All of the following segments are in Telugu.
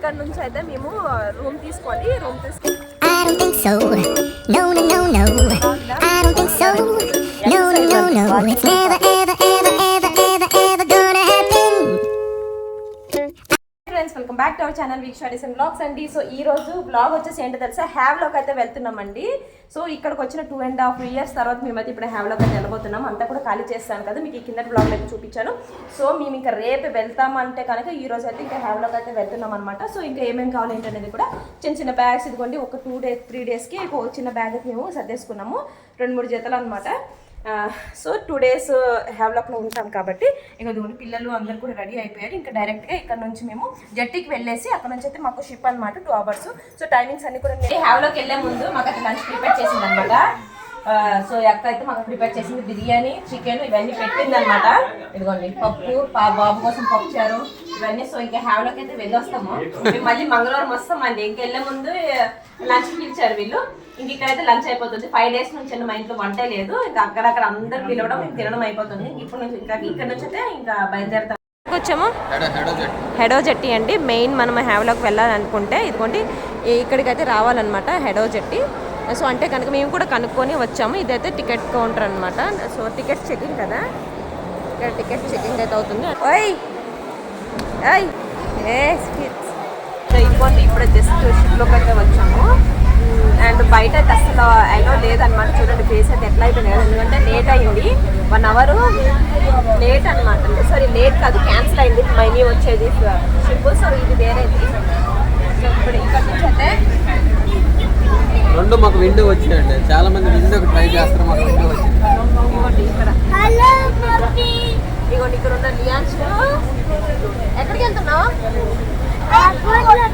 ఇక్కడ నుంచి అయితే మేము రూమ్ తీసుకొని రూమ్ తీసుకొని I don't think so. No, no, no, no. I don't think so. No, no, no, no. It's never, ever, ever, ever, back to our channel week studies and blogs అండి. సో ఈ రోజు బ్లాగ్ వచ్చేసి ఏంటో తెలుసా? హ్యావ్లోకి అయితే వెళ్తున్నామండి. సో ఇక్కడికి వచ్చిన టూ అండ్ హాఫ్ ఇయర్స్ తర్వాత మేమైతే ఇప్పుడు హ్యావ్లోకి అయితే వెళ్ళబోతున్నాం. అంతా కూడా ఖాళీ చేస్తాను కదా మీకు ఈ కింద బ్లాగ్ అయితే చూపించాను. సో మేము ఇంకా రేపు వెళ్తామంటే కనుక ఈ రోజు అయితే ఇంకా హ్యావ్లోకి అయితే వెళ్తున్నాం అనమాట సో ఇంకా ఏమేమి కావాలి ఏంటనేది కూడా చిన్న చిన్న బ్యాగ్స్ ఇదిగోండి. ఒక టూ డేస్ త్రీ డేస్కి ఒక చిన్న బ్యాగ్ మేము సర్దేసుకున్నాము. రెండు మూడు జతలు అనమాట సో టూ డేస్ హ్యావ్లాక్లో ఉంటాం కాబట్టి ఇక ఇదిగోండి పిల్లలు అందరు కూడా రెడీ అయిపోయారు. ఇంకా డైరెక్ట్గా ఇక్కడ నుంచి మేము జట్టికి వెళ్ళేసి అక్కడ నుంచి అయితే మాకు షిప్ అనమాట టూ అవర్స్ సో టైమింగ్స్ అన్ని కూడా హ్యావ్లోకి వెళ్ళే ముందు మాకు అది లంచ్ ప్రిపేర్ చేసింది అనమాట సో అక్క అయితే మాకు ప్రిపేర్ చేసింది బిర్యానీ చికెన్ ఇవన్నీ పెట్టింది అనమాట ఇదిగోండి పప్పు పా బాబు కోసం పప్పు చారు ఇవన్నీ సో ఇంకా హ్యావ్లోకి అయితే వెళ్ళొస్తాము. మేము మళ్ళీ మంగళవారం వస్తామండి ఇంకెళ్ళే ముందు లంచ్ పిలిచారు వీళ్ళు. ఇంక ఇక్కడైతే లంచ్ అయిపోతుంది. ఫైవ్ డేస్ నుంచి మా ఇంట్లో వంటే లేదు. ఇంకా అక్కడక్కడ అందరు పిలవడం మేము తినడం అయిపోతుంది. ఇప్పుడు నుంచి ఇంకా ఇక్కడ నుంచి అయితే ఇంకా బయలుదేరుతాం. వచ్చాము. హెడో జెట్టి. అండి. మెయిన్ మనం హ్యావ్లోకి వెళ్ళాలనుకుంటే ఇదిగోండి ఈ- ఇక్కడికైతే రావాలన్నమాట హెడో జెట్టి. సో అంటే కనుక మేము కూడా కనుక్కొని వచ్చాము. ఇదైతే టికెట్ కౌంటర్ అనమాట సో టికెట్ చెకింగ్ కదా. ఇక్కడ టికెట్ చెకింగ్ అయితే అవుతుంది. ఓయ్! ఇదిగోండి ఇప్పుడు జస్ట్ షిప్లోకి అయితే వచ్చాము. అండ్ బయట అయితే అసలు అలో లేదనమాట చూడండి ఫేస్ అయితే ఎట్లా అయిపోయింది కదా. ఎందుకంటే లేట్ అయింది. వన్ అవర్ లేట్ అనమాట సారీ లేట్ కాదు క్యాన్సిల్ అయింది. మైనీ వచ్చేది షిప్ సో ఇది వేరేది సో ఇప్పుడు ఇక్కడ నుంచి అయితే రెండు మాకు విండో వచ్చిందండి చాలా మంది విండోకి ట్రై చేస్తారు మాకు విండో వచ్చింది. ఇక్కడ. ఇదిగోండి ఇక్కడ ఉన్న లియాన్స్ వెళ్తున్నావు?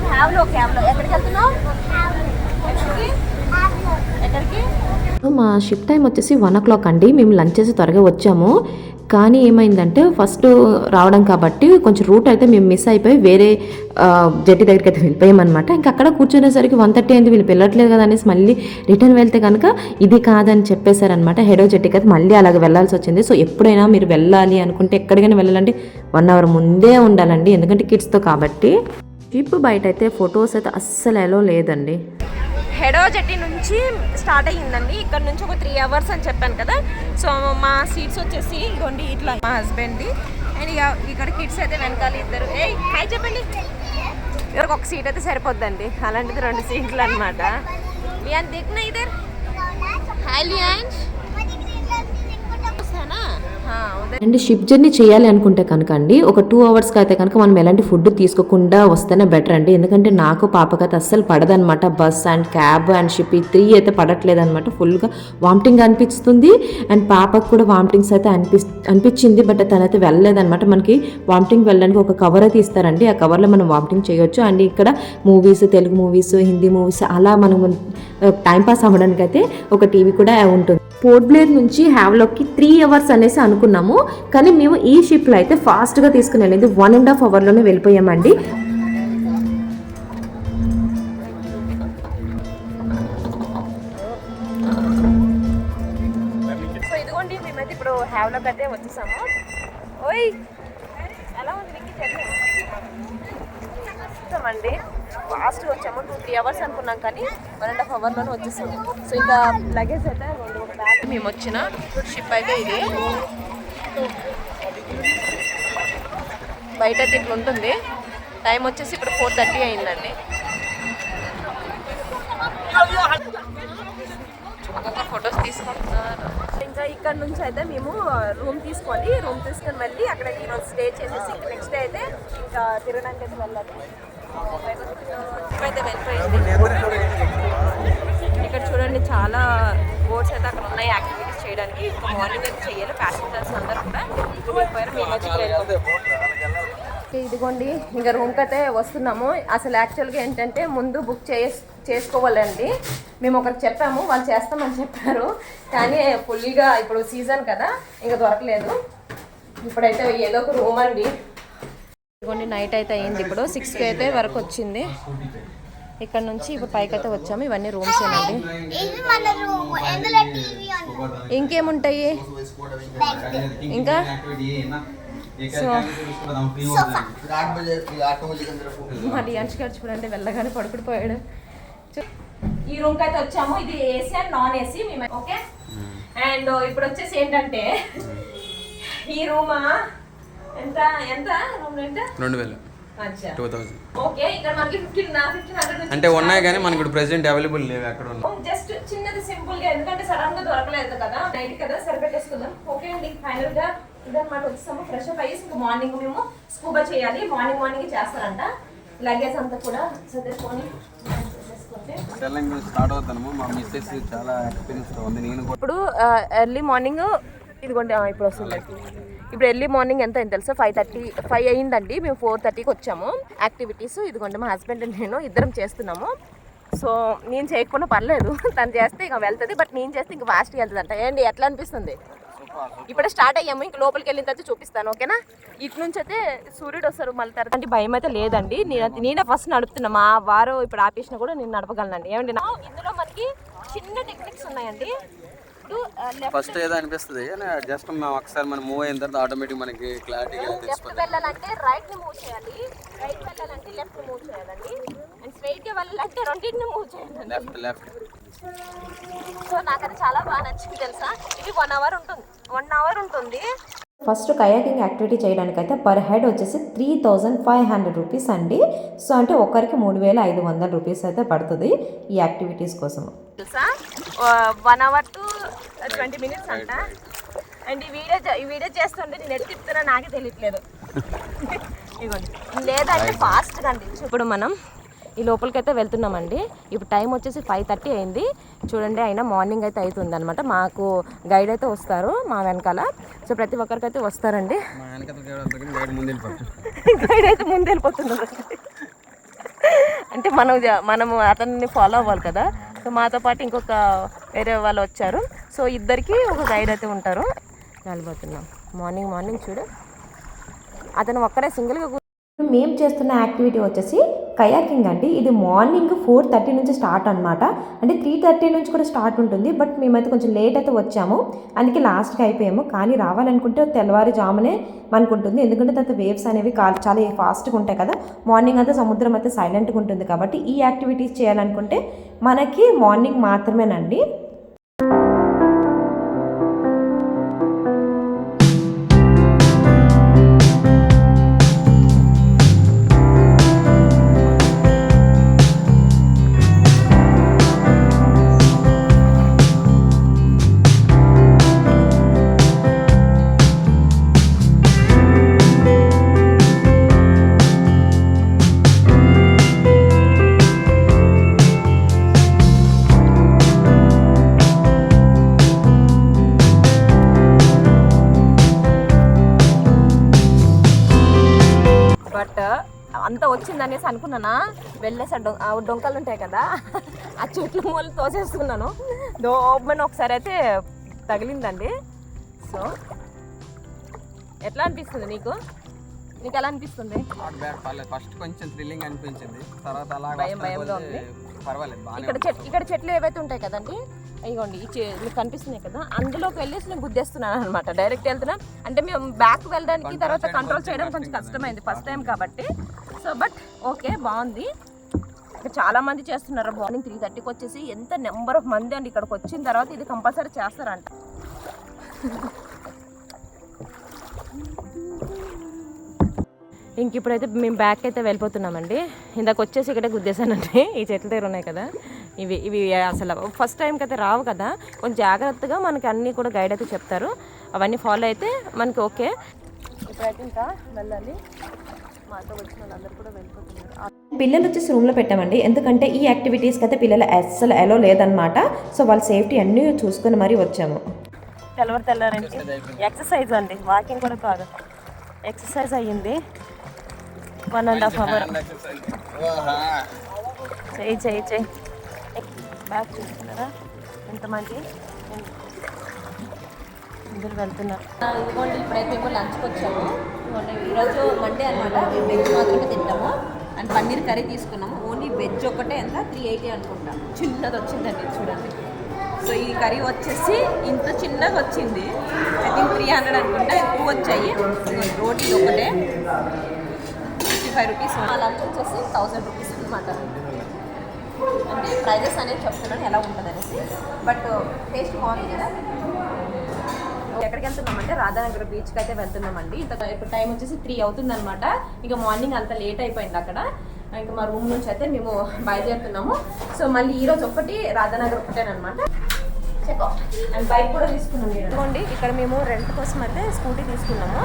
క్యాబ్లో క్యాబ్లో ఎక్కడికి వెళ్తున్నావు? ఎక్కడికి? ఎక్కడికి మా షిఫ్ట్ టైం వచ్చేసి వన్ ఓ క్లాక్ అండి. మేము లంచ్ చేసి త్వరగా వచ్చాము. కానీ ఏమైందంటే ఫస్ట్ రావడం కాబట్టి కొంచెం రూట్ అయితే మేము మిస్ అయిపోయి వేరే జట్టి దగ్గరికి అయితే వెళ్ళిపోయామన్నమాట. ఇంకా అక్కడ కూర్చునేసరికి వన్ థర్టీ అయింది వీళ్ళు వెళ్ళట్లేదు కదా అనేసి మళ్ళీ రిటర్న్ వెళ్తే కనుక ఇది కాదని చెప్పేశారనమాట హెడో జట్టికి అయితే మళ్ళీ అలాగ వెళ్ళాల్సి వచ్చింది. సో ఎప్పుడైనా మీరు వెళ్ళాలి అనుకుంటే ఎక్కడికైనా వెళ్ళాలంటే వన్ అవర్ ముందే ఉండాలండి. ఎందుకంటే కిడ్స్తో కాబట్టి. ట్రిప్ బయట అయితే ఫొటోస్ అయితే అస్సలు ఎలో లేదండి. హెడో జట్టి నుంచి స్టార్ట్ అయ్యిందండి. ఇక్కడ నుంచి ఒక త్రీ అవర్స్ అని చెప్పాను కదా. సో మా సీట్స్ వచ్చేసి ఇగోండి ఇట్లా మా హస్బెండ్ది అండ్ ఇక ఇక్కడ కిడ్స్ అయితే వెనకాల ఇద్దరు. ఏ హాయ్ చెప్పండి. ఎవరికి ఒక సీట్ అయితే సరిపోద్దండి. అలాంటిది రెండు సీట్లు అనమాట లియాన్ దిగ్న ఇదే హాయ్ లియాన్స్ అండ్ షిప్ జర్నీ చేయాలి అనుకుంటే కనుక అండి ఒక టూ అవర్స్కి అయితే కనుక మనం ఎలాంటి ఫుడ్ తీసుకోకుండా వస్తేనే బెటర్ అండి. ఎందుకంటే నాకు పాపకైతే అస్సలు పడదనమాట bus and cab and ship ఈ త్రీ అయితే పడట్లేదు అనమాట ఫుల్గా వామిటింగ్ అనిపిస్తుంది. అండ్ పాపకు కూడా వామిటింగ్స్ అయితే అనిపి అనిపించింది. బట్ తనైతే వెళ్ళలేదన్నమాట. మనకి వామిటింగ్ వెళ్ళడానికి ఒక కవర్ అయితే ఇస్తారండి ఆ కవర్లో మనం వామిటింగ్ చేయొచ్చు. అండ్ ఇక్కడ movies Telugu movies Hindi movies అలా మనం టైం పాస్ అవ్వడానికి అయితే ఒక టీవీ కూడా ఉంటుంది. పోర్ట్బ్లేర్ నుంచి హ్యావ్లోకి త్రీ అవర్స్ అనేసి అనుకున్నాము. కానీ మేము ఈ షిప్లో అయితే ఫాస్ట్గా తీసుకుని వెళ్ళింది వన్ అండ్ హాఫ్ అవర్లోనే వెళ్ళిపోయామండి. ఇప్పుడు హ్యావ్లోకి అయితే వచ్చేసాము. ఓయ్ ఎలా ఉంది విక్కీ ఫాస్ట్గా వచ్చాము టూ త్రీ అవర్స్ అనుకున్నాం కానీ వన్ అండ్ హాఫ్ అవర్లోనే వచ్చేసాము సో ఇంకా లగేజ్ అయితే రెండు ఒక బ్యాగ్ మేము వచ్చిన షిప్ అయితే ఇది. బయట ఇట్లా ఉంటుంది. టైం వచ్చేసి ఇప్పుడు ఫోర్ థర్టీ అయిందండి. ఒక్కొక్క ఫొటోస్ తీసుకుంటున్నారు. ఇంకా ఇక్కడ నుంచి అయితే మేము రూమ్ తీసుకొని రూమ్ తీసుకొని వెళ్ళి అక్కడ ఈరోజు స్టే చేసేసి నెక్స్ట్ డే అయితే ఇంకా తిరగడానికి అయితే వెళ్ళాలి. అయితే వెళ్ళిపోయింది ఇక్కడ చూడండి చాలా బోట్స్ అయితే అక్కడ ఉన్నాయి యాక్టివిటీస్ చేయడానికి. ఇంకా మార్నింగ్ అయితే చేయాలి ప్యాసింజర్స్ అందరూ కూడా వెళ్ళిపోయారు మేము వచ్చి ఇదిగోండి. ఇంకా రూమ్కి అయితే వస్తున్నాము. అసలు యాక్చువల్గా ఏంటంటే ముందు బుక్ చే చేసుకోవాలండి. మేము ఒకరికి చెప్పాము వాళ్ళు చేస్తామని చెప్పారు. కానీ ఫుల్గా ఇప్పుడు సీజన్ కదా ఇంకా దొరకలేదు. ఇప్పుడైతే ఏదో ఒక రూమ్ అండి. ఇదిగోండి నైట్ అయితే అయింది ఇప్పుడు. సిక్స్కి అయితే వరకు వచ్చింది. ఇక్కడ నుంచి ఇప్పుడు పైకి అయితే వచ్చాము. ఇవన్నీ రూమ్స్ ఏనండి. ఇది మన రూమ్ ఎందులో టీవీ ఉంది ఇంకేముంటాయి? ఇంకా? మా డియాన్స్ గారు చూడండి వెళ్ళగానే పడుకుని పోయాడు చూ- ఈ రూమ్కి అయితే వచ్చాము. ఇది ఏసీ అండ్ నాన్ ఏసీ మేము ఓకే? అండ్ ఇప్పుడు వచ్చేసి ఏంటంటే ఈ రూమా ఎంత? ఎంత? రూమ్ ఎంత రెండు వేలు. అచ్చా. టూ థౌసండ్ ఓకే ఇక్కడ మనకి ఫిఫ్టీన్ ఫిఫ్టీన్ హండ్రెడ్ అంటే ఉన్నాయి కానీ మనకి ఇప్పుడు ప్రెసెంట్ అవైలబుల్ లేవు ఎక్కడ ఉన్నాయి. జస్ట్ చిన్నది సింపుల్గా ఎందుకంటే సడన్గా దొరకలేదు కదా నైట్ కదా సరిపెట్టేసుకుందాం. ఓకే అండి ఫైనల్గా ఇదన్నమాట వచ్చేసాము. ఫ్రెష్ అప్ అయ్యేసి ఇంకా మార్నింగ్ మేము స్కూబా చేయాలి. మార్నింగ్ మార్నింగ్ చేస్తారంట. లగేజ్ అంతా కూడా చదువుకొని చేసేసుకుంటే తెలంగాణ స్టార్ట్ అవుతాము మా మిస్సెస్ చాలా ఎక్స్పీరియన్స్ ఉంది. నేను కూడా ఇప్పుడు ఎర్లీ మార్నింగ్ ఇదిగోండి ఆ, ఇప్పుడు వస్తుంది. ఇప్పుడు ఎర్లీ మార్నింగ్ ఎంత అయింది తెలుసా? ఫైవ్ థర్టీ ఫైవ్ అయిందండి. మేము ఫోర్ థర్టీకి వచ్చాము. యాక్టివిటీస్ ఇదిగోండి మా హస్బెండ్ నేను ఇద్దరం చేస్తున్నాము. సో నేను చేయకుండా పర్లేదు. తను చేస్తే ఇక వెళ్తుంది బట్ నేను చేస్తే ఇంకా ఫాస్ట్గా వెళ్తుంది అంట ఏంటి ఎట్లా అనిపిస్తుంది? ఇప్పుడే స్టార్ట్ అయ్యాము ఇంక లోపలికి వెళ్ళిన తర్వాత చూపిస్తాను ఓకేనా ఇటు నుంచి అయితే సూర్యుడు వస్తారు మళ్ళీ తర్వాత. అంటే భయం అయితే లేదండి. నేను నేనే ఫస్ట్ నడుపుతున్నా. మా వారు ఇప్పుడు ఆపేసినా కూడా నేను నడపగలనండి. ఏమండి నా? ఇందులో మనకి చిన్న టెక్నిక్స్ ఉన్నాయండి. ఫస్ట్ ఏదో అనిపిస్తుంది జస్ట్ మేము ఒకసారి మనం మూవ్ అయిన తర్వాత ఆటోమేటిక్ మనకి క్లారిటీగా లెఫ్ట్ వెళ్ళాలంటే రైట్ని మూవ్ చేయాలి. రైట్ వెళ్ళాలంటే లెఫ్ట్ మూవ్ చేయాలండి. అండ్ స్ట్రైట్గా వెళ్ళాలంటే రెండింటిని మూవ్ చేయాలండి. లెఫ్ట్ లెఫ్ట్ సో నాకది చాలా బాగా నచ్చింది తెలుసా? ఇది వన్ అవర్ ఉంటుంది. వన్ అవర్ ఉంటుంది. ఫస్ట్ కయాకింగ్ యాక్టివిటీ చేయడానికి అయితే పర్ హెడ్ వచ్చేసి three thousand five hundred rupees అండి. సో అంటే ఒక్కరికి మూడు వేల ఐదు వందల రూపీస్ అయితే పడుతుంది ఈ యాక్టివిటీస్ కోసం తెలుసా? One hour to twenty minutes అంట. అండ్ ఈ వీడియో ఈ వీడియో చేస్తుంటే నేను ఎటు తిప్పుతున్నా నాకే తెలియట్లేదు. ఇదిగోండి లేదంటే ఫాస్ట్గా అండి. ఇప్పుడు మనం ఈ లోపలికి అయితే వెళ్తున్నామండి. ఇప్పుడు టైం వచ్చేసి ఫైవ్ థర్టీ అయింది. చూడండి అయినా మార్నింగ్ అయితే అవుతుంది అనమాట మాకు గైడ్ అయితే వస్తారు మా వెనకాల. సో ప్రతి ఒక్కరికి అయితే వస్తారండి గైడ్ అయితే ముందు వెళ్ళిపోతున్నారు. అంటే మనం మనము అతన్ని ఫాలో అవ్వాలి కదా. సో మాతో పాటు ఇంకొక వేరే వాళ్ళు వచ్చారు. సో ఇద్దరికి ఒక గైడ్ అయితే ఉంటారు. వెళ్ళిపోతున్నాం. మార్నింగ్ మార్నింగ్ చూడు. అతను ఒక్కడే సింగిల్గా మేము చేస్తున్న యాక్టివిటీ వచ్చేసి కయాకింగ్ అండి. ఇది మార్నింగ్ ఫోర్ థర్టీ నుంచి స్టార్ట్ అనమాట అంటే త్రీ థర్టీ నుంచి కూడా స్టార్ట్ ఉంటుంది. బట్ మేమైతే కొంచెం లేట్ అయితే వచ్చాము. అందుకే లాస్ట్కి అయిపోయాము. కానీ రావాలనుకుంటే తెల్లవారుజామునే మనకు ఉంటుంది ఎందుకంటే తర్వాత వేవ్స్ అనేవి చాలా ఫాస్ట్గా ఉంటాయి కదా. మార్నింగ్ అంతా సముద్రం అయితే సైలెంట్గా ఉంటుంది కాబట్టి ఈ యాక్టివిటీస్ చేయాలనుకుంటే మనకి మార్నింగ్ మాత్రమేనండి. అంత వచ్చింది అనేసి అనుకున్నానా? వెళ్ళేసా డొంకలు ఉంటాయి కదా ఆ చెట్ల మూలు తోసేసుకున్నాను. దోమని ఒకసారి అయితే తగిలిందండి. సో ఎట్లా అనిపిస్తుంది నీకు? నీకు ఎలా అనిపిస్తుంది? ఫస్ట్ కొంచెం థ్రిల్లింగ్ అనిపించింది. తర్వాత అలా భయం భయంగా ఉంది. పర్వాలేదు ఇక్కడ చెట్ ఇక్కడ చెట్లు ఏవైతే ఉంటాయి కదండి ఇగోండి ఈ మీకు కనిపిస్తున్నాయి కదా అందులోకి వెళ్ళేసి నేను గుద్దేస్తున్నాను అనమాట డైరెక్ట్ వెళ్తున్నా. అంటే మేము బ్యాక్ వెళ్ళడానికి తర్వాత కంట్రోల్ చేయడం కొంచెం కష్టమైంది ఫస్ట్ టైం కాబట్టి. సో బట్ ఓకే బాగుంది. ఇక్కడ చాలా మంది చేస్తున్నారు. మార్నింగ్ త్రీ థర్టీకి వచ్చేసి ఎంత నెంబర్ ఆఫ్ మంది అండి ఇక్కడికి వచ్చిన తర్వాత ఇది కంపల్సరీ చేస్తారంట. ఇంక ఇప్పుడైతే మేము బ్యాక్ అయితే వెళ్ళిపోతున్నామండి. ఇందాక వచ్చేసి ఇక్కడే గుద్దేశానండి. ఈ చెట్ల దగ్గర ఉన్నాయి కదా. ఇవి ఇవి అసలు ఫస్ట్ టైంకి అయితే రావు కదా. కొంచెం జాగ్రత్తగా మనకి అన్నీ కూడా గైడ్ అయితే చెప్తారు. అవన్నీ ఫాలో అయితే మనకి ఓకే ఇప్పుడైతే ఇంకా వెళ్ళాలి. మాతో వచ్చిన వాళ్ళందరూ కూడా వెళ్ళిపోతున్నారు. పిల్లలు వచ్చేసి రూమ్లో పెట్టామండి. ఎందుకంటే ఈ యాక్టివిటీస్కి అయితే పిల్లలు అస్సలు ఎలో లేదనమాట సో వాళ్ళ సేఫ్టీ అన్నీ చూసుకొని మరీ వచ్చాము. తెల్లవారు తెల్లారండి. ఎక్సర్సైజ్ అండి. వాకింగ్ కూడా కాదు. ఎక్సర్సైజ్ అయ్యింది. వన్ అండ్ హాఫ్ అవర్ చేయి చేయి చేయి. బ్యాగ్ చూస్తున్నారా? ఎంతమంది? అందరు వెళ్తున్నారు. ఇదిగోండి ఇప్పుడైతే మేము లంచ్కి వచ్చాము. ఈరోజు మండే అనమాట మేము వెజ్ మాత్రమే తింటాము. అండ్ పన్నీర్ కర్రీ తీసుకున్నాము. ఓన్లీ వెజ్ ఒకటే ఎంత? త్రీ ఎయిటీ అనుకుంటాం. చిన్నది వచ్చిందండి చూడండి. సో ఈ కర్రీ వచ్చేసి ఇంత చిన్నగా వచ్చింది. ఐ థింక్ త్రీ హండ్రెడ్ అనుకుంటా. ఎక్కువ వచ్చాయి. రోటీ ఒకటే. ఫిఫ్టీ ఫైవ్ రూపీస్ లంచ్ వచ్చేసి థౌసండ్ రూపీస్ అనమాట అంటే ప్రైజెస్ అనేది చెప్తున్నాను ఎలా ఉంటుంది అనేసి బట్ టేస్ట్ బాగుంది కదా? ఎక్కడికి వెళ్తున్నామంటే రాధానగర్ బీచ్కి అయితే వెళ్తున్నామండి. ఇంత ఇప్పుడు టైం వచ్చేసి త్రీ అవుతుంది అనమాట ఇక మార్నింగ్ అంత లేట్ అయిపోయింది అక్కడ. ఇంకా మా రూమ్ నుంచి అయితే మేము బయలుదేరుతున్నాము. సో మళ్ళీ ఈ రోజు ఒక్కటి రాధానగర్ ఒకటేనమాట అండ్ బైక్ కూడా తీసుకున్నాం ఇదిగోండి ఇక్కడ మేము రెంట్ కోసం అయితే స్కూటీ తీసుకున్నాము.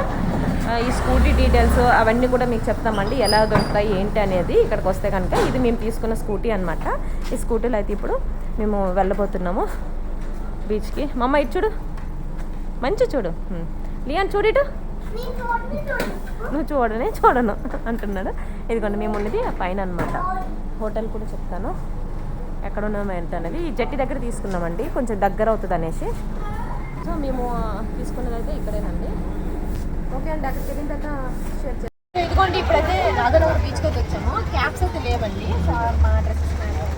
ఈ స్కూటీ డీటెయిల్స్ అవన్నీ కూడా మీకు చెప్తామండి. ఎలా దొరుకుతాయి ఏంటి అనేది ఇక్కడికి వస్తే కనుక ఇది మేము తీసుకున్న స్కూటీ అనమాట ఈ స్కూటీలో అయితే ఇప్పుడు మేము వెళ్ళబోతున్నాము బీచ్కి మమ్మ ఇటు చూడు. మంచి చూడు. లియాన్ చూడు ఇటు నువ్వు చూడనే చూడను అంటున్నాడు. ఇదిగోండి మేము ఉన్నది ఆ పైన అనమాట హోటల్ కూడా చెప్తాను. ఎక్కడ ఉన్నాము ఏంటి అనేది. ఈ జట్టి దగ్గర తీసుకున్నామండి. కొంచెం దగ్గర అవుతుంది అనేసి. సో మేము తీసుకున్నది అయితే ఇక్కడేనండి ఓకే అండి అక్కడికి వెళ్ళిన తర్వాత షేర్ చేస్తాం ఇదిగోండి ఇప్పుడైతే రాధానగర్ బీచ్కి అయితే వచ్చాము. క్యాబ్స్ అయితే లేవండి. మా డ్రెస్సెస్ బాగుందా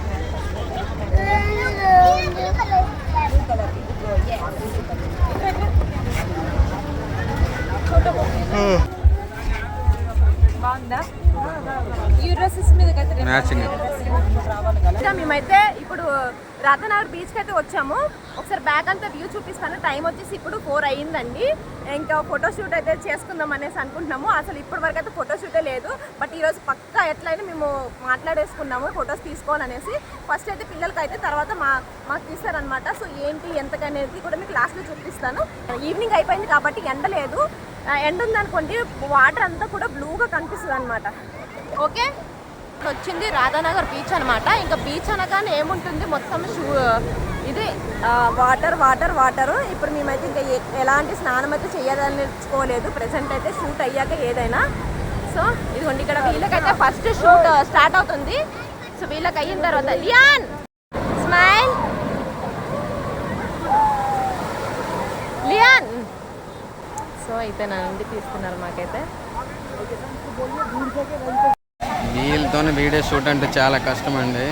మేమైతే ఇప్పుడు రాధానగర్ బీచ్కి అయితే వచ్చాము. ఒకసారి బ్యాక్ అంతా వ్యూ చూపిస్తాను. టైం వచ్చేసి ఇప్పుడు ఫోర్ అయ్యిందండి. ఇంకా ఫోటోషూట్ అయితే చేసుకుందాం అనేసి అనుకుంటున్నాము. అసలు ఇప్పటి వరకు అయితే ఫోటోషూటే లేదు. బట్ ఈరోజు పక్కా ఎట్లయినా మేము మాట్లాడేసుకున్నాము ఫొటోస్ తీసుకోవాలనేసి ఫస్ట్ అయితే పిల్లలకి అయితే తర్వాత మా మాకు తీస్తారనమాట సో ఏంటి ఎంతకనేది కూడా మీకు లాస్ట్లో చూపిస్తాను. ఈవినింగ్ అయిపోయింది కాబట్టి ఎండ లేదు ఆ, ఎండ ఉందనుకోండి వాటర్ అంతా కూడా బ్లూగా కనిపిస్తుంది అనమాట ఓకే? ఇప్పుడు వచ్చింది రాధానగర్ బీచ్ అనమాట ఇంకా బీచ్ అనగానే ఏముంటుంది? మొత్తం షూ ఇది వాటర్ వాటర్ వాటర్ ఇప్పుడు మేమైతే ఇంకా ఎలాంటి స్నానం అయితే చేయదలుచుకోలేదు ప్రెసెంట్ అయితే షూట్ అయ్యాక ఏదైనా. సో ఇదిగోండి ఇక్కడ వీళ్ళకైతే ఫస్ట్ షూట్ స్టార్ట్ అవుతుంది. సో వీళ్ళకి అయిన తర్వాత లియాన్! స్మైల్ లియాన్ సో అయితే నా నుండి తీసుకున్నారు మాకైతే. వీళ్ళతో వీడియో షూట్ అంటే చాలా కష్టం అండి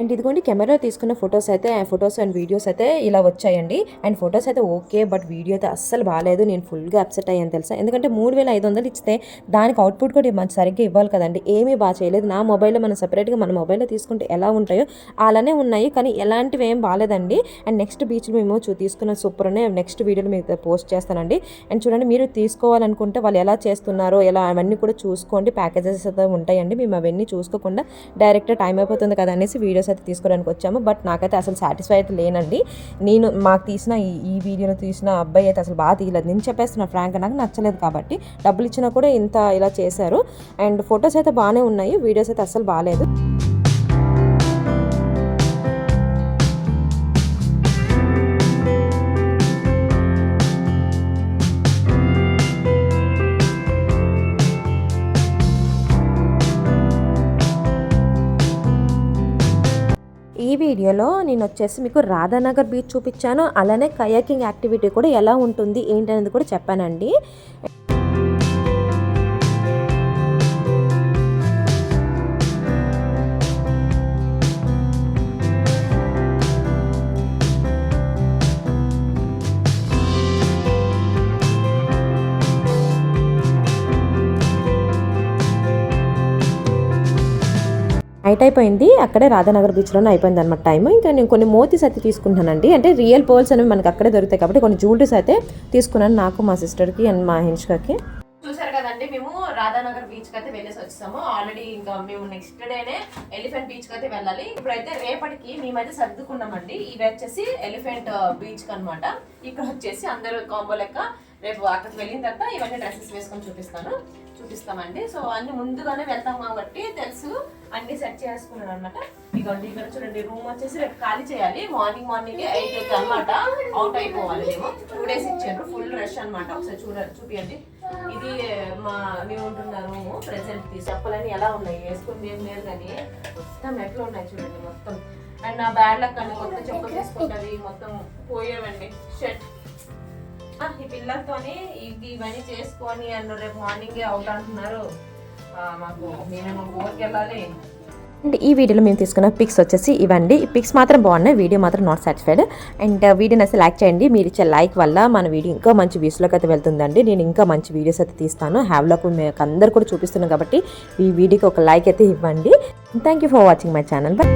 అండ్ ఇదిగోండి కెమెరా తీసుకున్న ఫొటోస్ అయితే ఫొటోస్ అండ్ వీడియోస్ అయితే ఇలా వచ్చాయండి. అండ్ ఫొటోస్ అయితే ఓకే బట్ వీడియో అయితే అస్సలు బాగాలేదు. నేను ఫుల్గా అప్సెట్ అయ్యాను తెలుసా? ఎందుకంటే మూడు వేల ఐదు వందలు ఇస్తే దానికి అవుట్పుట్ కూడా మంచి సరిగ్గా ఇవ్వాలి కదండి. ఏమీ బాగా చేయలేదు. నా మొబైల్లో మనం సపరేట్గా మన మొబైల్లో తీసుకుంటే ఎలా ఉంటాయో అలానే ఉన్నాయి. కానీ ఎలాంటివి ఏం బాగాలేదండి. అండ్ నెక్స్ట్ బీచ్లో మేము చూ తీసుకున్న సూపర్ అనే నెక్స్ట్ వీడియోలు మీకు పోస్ట్ చేస్తానండి. అండ్ చూడండి మీరు తీసుకోవాలనుకుంటే వాళ్ళు ఎలా చేస్తున్నారో ఎలా అవన్నీ కూడా చూసుకోండి. ప్యాకేజెస్ అయితే ఉంటాయండి. మేము అవన్నీ చూసుకోకుండా డైరెక్ట్ టైం అయిపోతుంది కదా అనేసి వీడియోస్ అయితే తీసుకోవడానికి వచ్చాము. బట్ నాకైతే అసలు సాటిస్ఫై అయితే లేనండి. నేను మాకు తీసిన ఈ ఈ వీడియోలో తీసిన అబ్బాయి అయితే అసలు బాగా తీయలేదు. నేను చెప్పేస్తున్నా ఫ్రాంక్ నాకు నచ్చలేదు కాబట్టి డబ్బులు ఇచ్చినా కూడా ఇంత ఇలా చేశారు. అండ్ ఫొటోస్ అయితే బాగానే ఉన్నాయి. వీడియోస్ అయితే అసలు బాగాలేదు. ఈ వీడియోలో నేను వచ్చేసి మీకు రాధానగర్ బీచ్ చూపించాను. అలానే కయాకింగ్ యాక్టివిటీ కూడా ఎలా ఉంటుంది ఏంటి అనేది కూడా చెప్పానండి. నైట్ అయిపోయింది అక్కడే రాధానగర్ బీచ్లోనే అయిపోయింది అనమాట టైం ఇంకా నేను కొన్ని మోతీస్ అయితే తీసుకుంటానండి అంటే రియల్ పర్ల్స్ అనేవి మనకి అక్కడే దొరుకుతాయి కాబట్టి కొన్ని జ్యువెలరీస్ అయితే తీసుకున్నాను నాకు మా సిస్టర్కి అండ్ మా హింష్కాకి చూసారు కదండి మేము రాధానగర్ బీచ్కి అయితే వెళ్ళేసి వచ్చాము ఆల్రెడీ ఇంకా మేము నెక్స్ట్ డేనే ఎలిఫెంట్ బీచ్కి అయితే వెళ్ళాలి. ఇప్పుడైతే రేపటికి మేమైతే సర్దుకున్నామండి. ఇవి వచ్చేసి ఎలిఫెంట్ బీచ్కి అనమాట ఇక్కడ వచ్చేసి అందరూ కాంబో లెక్క రేపు అక్కడికి వెళ్ళిన తర్వాత ఇవన్నీ డ్రెస్సెస్ వేసుకొని చూపిస్తాను. చూపిస్తామండి. సో అన్ని ముందుగానే వెళ్తాం కాబట్టి తెలుసు అన్ని సెట్ చేసుకున్నాను అనమాట ఇదిగోండి ఇక్కడ చూడండి రూమ్ వచ్చేసి రేపు ఖాళీ చేయాలి. మార్నింగ్ మార్నింగ్ ఎయిట్ అనమాట అవుట్ అయిపోవాలి మేము. టూ డేస్ ఇచ్చారు. ఫుల్ రష్ అనమాట ఒకసారి చూడ చూపియండి. ఇది మా మేము ఉంటున్న రూమ్ ప్రెసెంట్ చెప్పలని ఎలా ఉన్నాయి? వేసుకుంది ఏం లేదు కానీ మొత్తం ఎట్లా ఉన్నాయి చూడండి మొత్తం. అండ్ నా బ్యాడ్ లక్ అండి కొత్త చెప్పులు తీసుకుంటుంది. మొత్తం పోయేవండి. షర్ట్ ఈ పిల్లలతోనే ఇది ఇవన్నీ చేసుకొని అండ్ రేపు మార్నింగే అవుట్ అంటున్నారు. మాకు ఊరికి వెళ్ళాలి అండ్ ఈ వీడియోలో మేము తీసుకున్న పిక్స్ వచ్చేసి ఇవ్వండి ఈ పిక్స్ మాత్రం బాగున్నాయి. వీడియో మాత్రం నాట్ సాటిస్ఫైడ్ అండ్ వీడియోని అసలు లైక్ చేయండి. మీరు ఇచ్చే లైక్ వల్ల మన వీడియో ఇంకా మంచి వ్యూస్లోకి అయితే వెళ్తుందండి. నేను ఇంకా మంచి వీడియోస్ అయితే తీస్తాను. హ్యావ్లోకి మీకు అందరు కూడా చూపిస్తున్నాను కాబట్టి ఈ వీడియోకి ఒక లైక్ అయితే ఇవ్వండి. Thank you for watching my channel bye